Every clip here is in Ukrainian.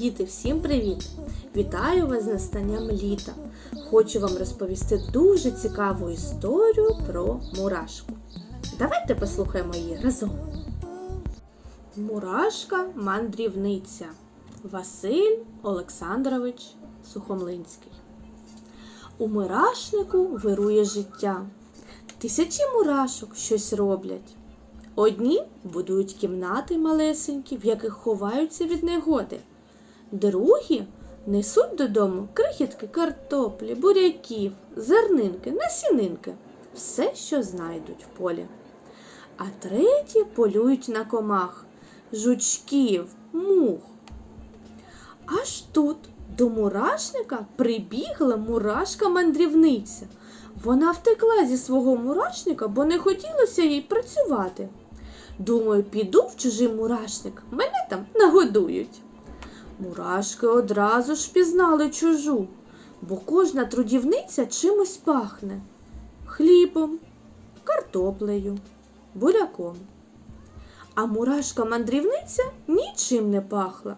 Діти, всім привіт! Вітаю вас з настанням літа. Хочу вам розповісти дуже цікаву історію про мурашку. Давайте послухаємо її разом. Мурашка мандрівниця Василь Олександрович Сухомлинський. У мурашнику вирує життя. Тисячі мурашок щось роблять. Одні будують кімнати малесенькі, в яких ховаються від негоди. Другі несуть додому крихітки картоплі, буряків, зернинки, насінинки, все, що знайдуть в полі. А треті полюють на комах, жучків, мух. Аж тут до мурашника прибігла мурашка-мандрівниця. Вона втекла зі свого мурашника, бо не хотілося їй працювати. Думаю, піду в чужий мурашник, мене там нагодують. Мурашки одразу ж пізнали чужу, бо кожна трудівниця чимось пахне хлібом, картоплею, буряком. А мурашка-мандрівниця нічим не пахла.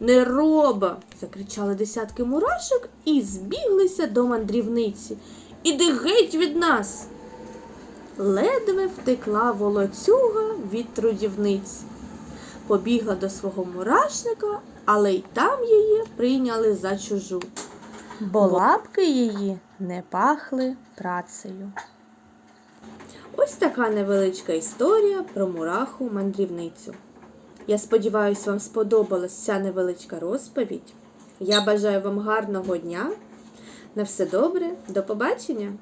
Не роба. закричали десятки мурашок і збіглися до мандрівниці. Іди геть від нас. Ледве втекла волоцюга від трудівниць. Побігла до свого мурашника, але й там її прийняли за чужу. бо лапки її не пахли працею. Ось така невеличка історія про мураху мандрівницю. Я сподіваюся, вам сподобалась ця невеличка розповідь. Я бажаю вам гарного дня. На все добре, до побачення!